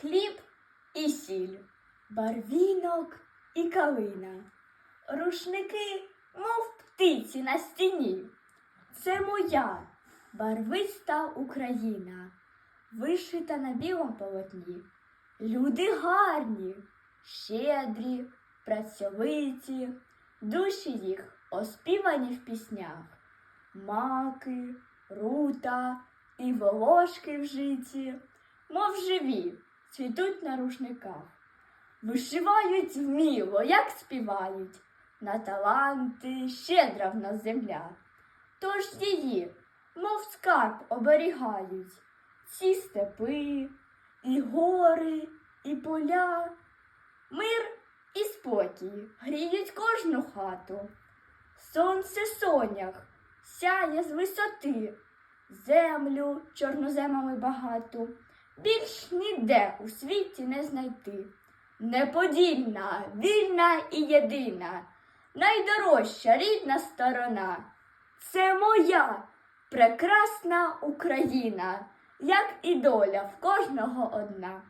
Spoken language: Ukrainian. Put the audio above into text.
хліб і сіль, барвінок і калина, рушники, мов птиці на стіні. Це моя барвиста Україна, вишита на білому полотні. Люди гарні, щедрі, працьовиті, душі їх оспівані в піснях. Маки, рута і волошки в житті, мов живі, цвітуть на рушниках. Вишивають вміло, як співають, на таланти щедра в нас земля. Тож її, мов скарб, оберігають ці степи, і гори, і поля. Мир і спокій гріють кожну хату. Сонце сонях сяє з висоти, землю чорноземами багату, більш ніде у світі не знайти. Неподільна, вільна і єдина, найдорожча рідна сторона. Це моя прекрасна Україна, як і доля в кожного одна.